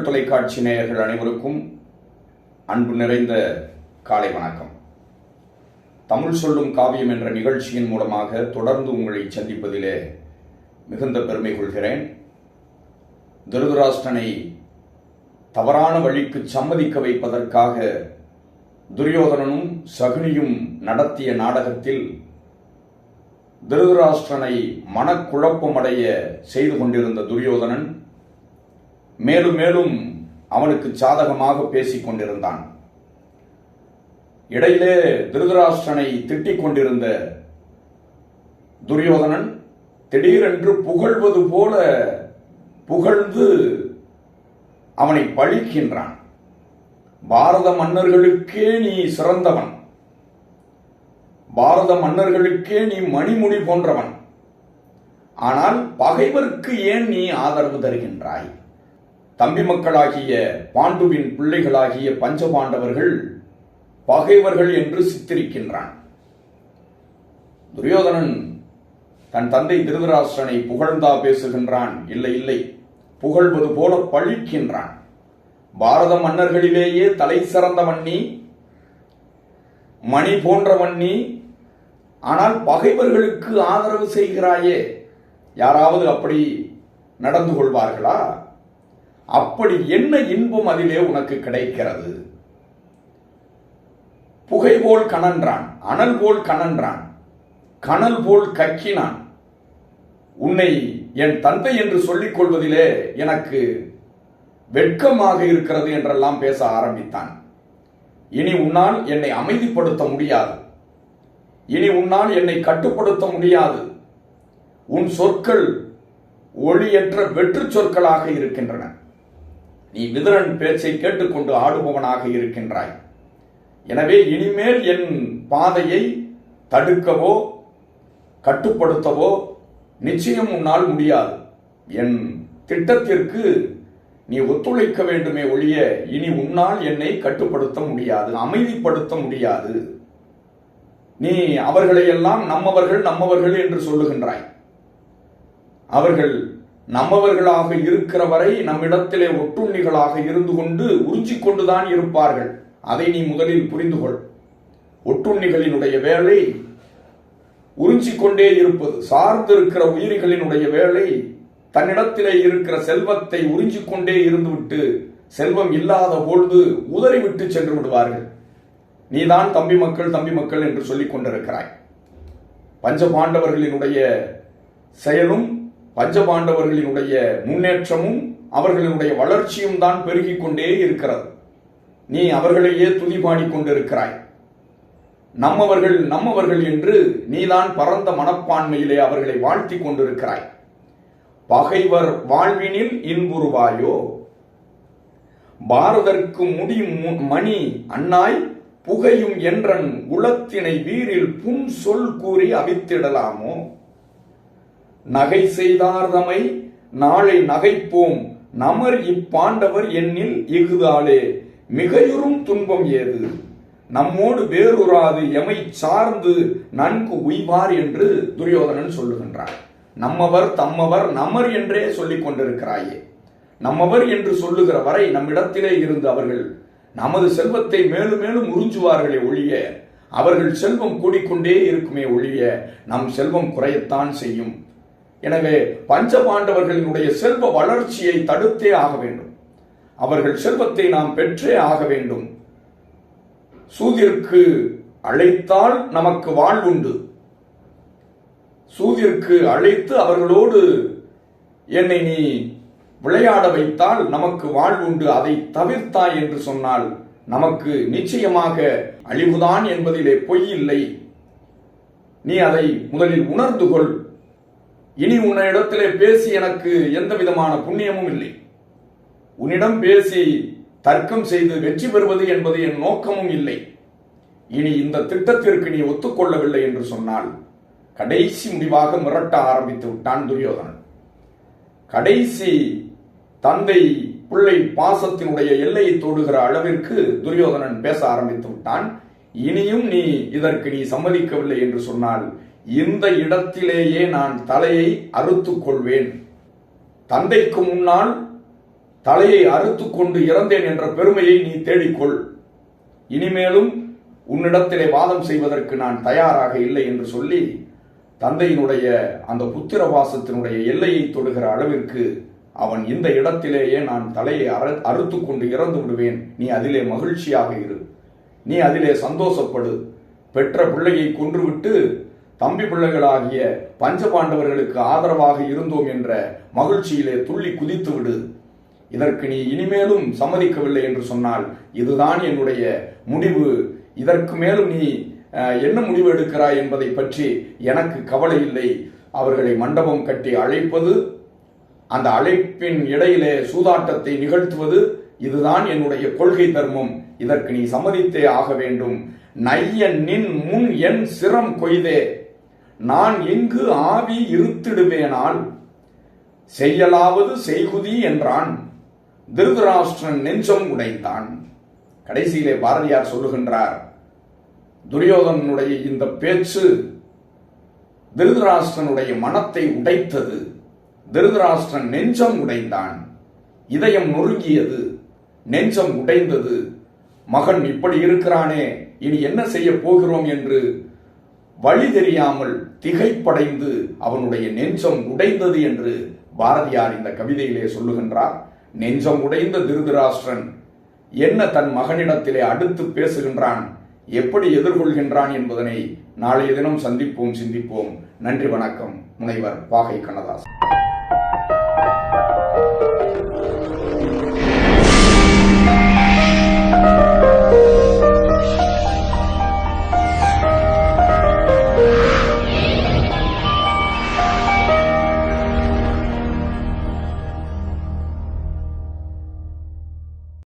தமிழ் தொலைக்காட்சி நேயர்கள் அனைவருக்கும் அன்பு நிறைந்த காலை வணக்கம். தமிழ் சொல்லும் காவியம் என்ற நிகழ்ச்சியின் மூலமாக தொடர்ந்து உங்களை சந்திப்பதிலே மிகுந்த பெருமை கொள்கிறேன். திருதராஷ்டனை தவறான வழிக்கு சம்மதிக்க வைப்பதற்காக துரியோதனனும் சகுனியும் நடத்திய நாடகத்தில் திருதராஷ்டிரனை மனக்குழப்பமடைய செய்து கொண்டிருந்த துரியோதனன் மேலும் மேலும் அவனுக்கு சாதகமாக பேசிக் கொண்டிருந்தான். இடையிலே திருதராஷ்டனை திட்டிக் கொண்டிருந்த துரியோதனன் திடீரென்று புகழ்வது போல புகழ்ந்து அவனை பழிக்கின்றான். பாரத மன்னர்களுக்கே நீ சிறந்தவன். பாரத மன்னர்களுக்கே நீ மணிமுடி போன்றவன். ஆனால் பகைவருக்கு ஏன் நீ ஆதரவு தருகின்றாய்? தம்பி மக்களாகிய பாண்டுவின் பிள்ளைகளாகிய பஞ்சபாண்டவர்கள் பகைவர்கள் என்று சித்தரிக்கின்றான். துரியோதனன் தன் தந்தை திருதராஷ்டிரனை புகழ்ந்தா பேசுகின்றான். இல்லை இல்லை புகழ்வது போல பழிக்கின்றான். பாரத மன்னர்களிலேயே தலை சிறந்தவன் நீ மணி போன்றவன் நீ ஆனால் பகைவர்களுக்கு ஆதரவு செய்கிறாயே யாராவது அப்படி நடந்து கொள்வார்களா? அப்படி என்ன இன்பம் அதிலே உனக்கு கிடைக்கிறது? புகை போல் கணன்றான் அனல் போல் கணன்றான் கனல் போல் கக்கினான். உன்னை என் தந்தை என்று சொல்லிக் கொள்வதிலே எனக்கு வெட்கமாக இருக்கிறது என்றெல்லாம் பேச ஆரம்பித்தான். இனி உன்னால் என்னை அமைதிப்படுத்த முடியாது. இனி உன்னால் என்னை கட்டுப்படுத்த முடியாது. உன் சொற்கள் ஒளியற்ற வெற்று சொற்களாக இருக்கின்றன. நீ விதரன் பேச்சை கேட்டுக்கொண்டு ஆடுபவனாக இருக்கின்றாய். எனவே இனிமேல் என் பாதையை தடுக்கவோ கட்டுப்படுத்தவோ நிச்சயம் உன்னால் முடியாது. என் திட்டத்திற்கு நீ ஒத்துழைக்க வேண்டுமே ஒழிய இனி உன்னால் என்னை கட்டுப்படுத்த முடியாது அமைதிப்படுத்த முடியாது. நீ அவர்களையெல்லாம் நம்மவர்கள் நம்மவர்கள் என்று சொல்லுகின்றாய். அவர்கள் நம்மவர்களாக இருக்கிற வரை நம்மிடத்திலே ஒட்டுண்ணிகளாக இருந்து கொண்டு உறிஞ்சிக் கொண்டுதான் இருப்பார்கள். அதை நீ முதலில் புரிந்து கொள். ஒட்டுண்ணிகளினுடைய வேலை உறிஞ்சிக் கொண்டே இருப்பது. சார்ந்து இருக்கிற உயிரிகளினுடைய வேலை தன்னிடத்திலே இருக்கிற செல்வத்தை உறிஞ்சிக் கொண்டே இருந்துவிட்டு செல்வம் இல்லாத பொழுது உதறிவிட்டு சென்று விடுவார்கள். நீதான் தம்பி மக்கள் தம்பி மக்கள் என்று சொல்லிக் கொண்டிருக்கிறாய். பஞ்சபாண்டவர்களினுடைய செயலும் பஞ்சபாண்டவர்களினுடைய முன்னேற்றமும் அவர்களினுடைய வளர்ச்சியும் தான் பெருகிக் கொண்டே இருக்கிறது. நீ அவர்களையே துதிபாடிக் கொண்டிருக்கிறாய். நம்மவர்கள் நம்மவர்கள் என்று நீதான் பரந்த மனப்பான்மையிலே அவர்களை வாழ்த்தி கொண்டிருக்கிறாய். பகைவர் வாழ்வினில் இன்புருவாயோ பாரதற்கு முடியும் மணி அண்ணாய் புகையும் என்றன் உளத்தினை வீரில் புன் சொல் கூறி அவித்திடலாமோ? நகை செய்தார்தமை நாளை நகைப்போம். நமர் இப்பாண்டவர் எண்ணில் இகுதாலே மிகையுறும் துன்பம் ஏது? நம்மோடு வேறுறாது எமை சார்ந்து நன்கு உய்வார் என்று துரியோதனன் சொல்லுகின்றார் நம்மவர் தம்மவர் நமர் என்றே சொல்லிக் கொண்டிருக்கிறாயே. நம்மவர் என்று சொல்லுகிற வரை நம்மிடத்திலே இருந்து அவர்கள் நமது செல்வத்தை மேலும் மேலும் உறிஞ்சுவார்களே ஒழிய அவர்கள் செல்வம் கூடிக்கொண்டே இருக்குமே ஒழிய நம் செல்வம் குறையத்தான் செய்யும். எனவே பஞ்ச பாண்டவர்களினுடைய செல்வ வளர்ச்சியை தடுத்தே ஆக வேண்டும். அவர்கள் செல்வத்தை நாம் பெற்றே ஆக வேண்டும். சூதிற்கு அழைத்தால் நமக்கு வாழ்வுண்டு. சூதிற்கு அழைத்து அவர்களோடு என்னை நீ விளையாட வைத்தால் நமக்கு வாழ்வுண்டு. அதை தவிர்த்தாய் என்று சொன்னால் நமக்கு நிச்சயமாக அழிவுதான் என்பதிலே பொய் இல்லை. நீ அதை முதலில் உணர்ந்து கொள். இனி உன்னிடத்திலே பேசி எனக்கு எந்த விதமான புண்ணியமும் இல்லை. உன்னிடம் பேசி தர்க்கம் செய்து வெற்றி பெறுவது என்பது என் நோக்கமும் இல்லை. இனி இந்த திட்டத்திற்கு நீ ஒத்துக்கொள்ளவில்லை என்று சொன்னால் கடைசி முடிவாக மிரட்ட ஆரம்பித்து விட்டான் துரியோதனன். கடைசி தந்தை பிள்ளை பாசத்தினுடைய எல்லையை தொடுகிற அளவிற்கு துரியோதனன் பேச ஆரம்பித்து விட்டான். இனியும் நீ இதற்கு நீ சம்மதிக்கவில்லை என்று சொன்னால் இந்த இடத்திலேயே நான் தலையை அறுத்து கொள்வேன் தந்தைக்கு முன்னால் தலையை அறுத்து கொண்டு இறந்தேன் என்ற பெருமையை நீ தேடிக்கொள். இனிமேலும் உன்னிடத்திலே வாதம் செய்வதற்கு நான் தயாராக இல்லை என்று சொல்லி தந்தையினுடைய அந்த புத்திரவாசத்தினுடைய எல்லையை தொடுகிற அளவிற்கு அவன் இந்த இடத்திலேயே நான் தலையை அற அறுத்துக் கொண்டு இறந்து விடுவேன். நீ அதிலே மகிழ்ச்சியாக இரு. நீ அதிலே சந்தோஷப்படு. பெற்ற பிள்ளையை கொன்றுவிட்டு தம்பி பிள்ளைகளாகிய பஞ்சபாண்டவர்களுக்கு ஆதரவாக இருந்தோம் என்ற மகிழ்ச்சியிலே துள்ளி குதித்து விடு. இதற்கு நீ இனிமேலும் சம்மதிக்கவில்லை என்று சொன்னால் இதுதான் என்னுடைய முடிவு. இதற்கு மேலும் நீ என்ன முடிவு எடுக்கிறாய் என்பதை பற்றி எனக்கு கவலை இல்லை. அவர்களை மண்டபம் கட்டி அழைப்பது அந்த அழைப்பின் இடையிலே சூதாட்டத்தை நிகழ்த்துவது இதுதான் என்னுடைய கொள்கை தர்மம். இதற்கு நீ சம்மதித்தே ஆக வேண்டும். நைய நின் முன் என் சிரம் கொய்தே. நான் எங்கு ஆவி இருத்திடுவேனால் செய்யலாவது செய்குதி என்றான். திருதராஷ்டிரன் நெஞ்சம் உடைந்தான். கடைசியிலே பாரதியார் சொல்லுகின்றார் துரியோதனனுடைய இந்த பேச்சு திருதராஷ்டிரனுடைய மனத்தை உடைத்தது. திருதராஷ்டிரன் நெஞ்சம் உடைந்தான். இதயம் நொறுங்கியது. நெஞ்சம் உடைந்தது. மகன் இப்படி இருக்கிறானே. இனி என்ன செய்ய போகிறோம் என்று வழி தெரியாமல் திகைப்படைந்து அவனுடைய நெஞ்சம் உடைந்தது என்று பாரதியார் இந்த கவிதையிலே சொல்லுகின்றார். நெஞ்சம் உடைந்த திருதராஷ்டிரன் என்ன தன் மகனிடத்திலே அடுத்து பேசுகின்றான்? எப்படி எதிர்கொள்கின்றான் என்பதனை நாளைய தினம் சந்திப்போம் சிந்திப்போம். நன்றி வணக்கம். முனைவர் பாகை கண்ணதாசன்.